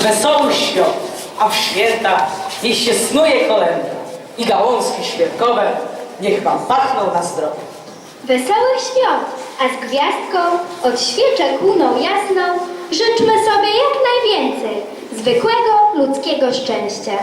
Wesołych świąt, a w święta niech się snuje kolęda i gałązki świerkowe niech wam pachną na zdrowie. Wesołych świąt, a z gwiazdką od świeczek łuną jasną życzmy sobie jak najwięcej zwykłego ludzkiego szczęścia.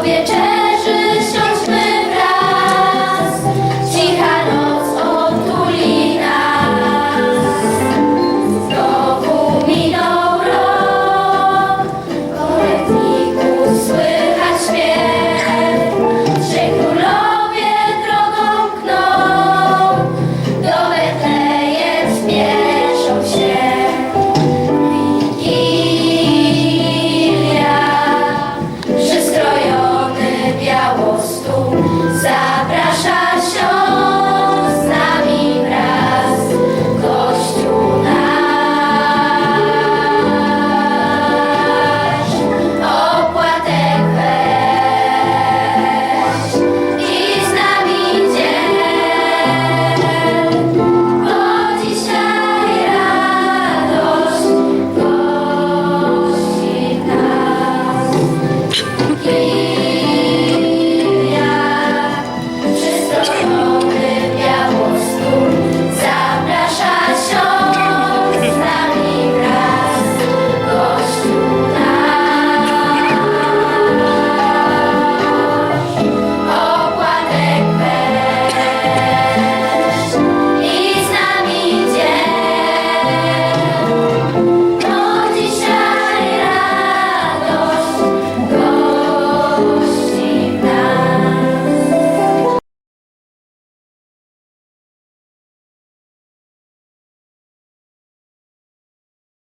sobie.